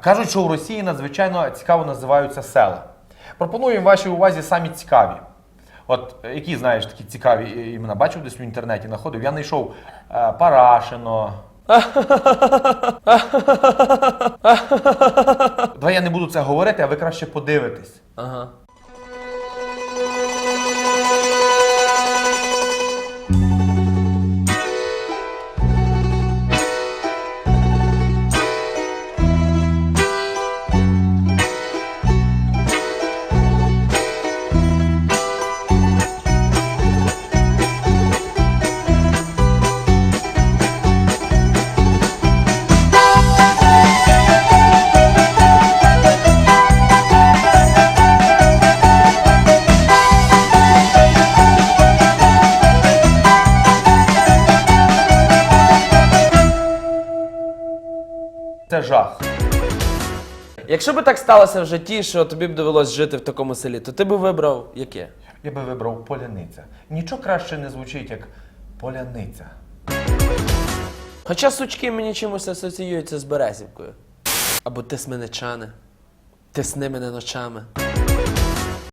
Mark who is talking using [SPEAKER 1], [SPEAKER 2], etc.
[SPEAKER 1] Кажуть, що у Росії надзвичайно цікаво називаються села. Пропонуємо вашій увазі самі цікаві. От е, які знаєш такі цікаві е, імена? Бачив десь в інтернеті, знаходив. Я знайшов е, Парашино. Давай я не буду це говорити, а ви краще подивитесь.
[SPEAKER 2] Ага.
[SPEAKER 1] Це жах.
[SPEAKER 2] Якщо би так сталося в житті, що тобі б довелось жити в такому селі, то ти би вибрав яке?
[SPEAKER 1] Я би вибрав поляниця. Нічого краще не звучить, як поляниця.
[SPEAKER 2] Хоча сучки мені чимось асоціюються з Березівкою. Або тисменичани. Тисни мене ночами.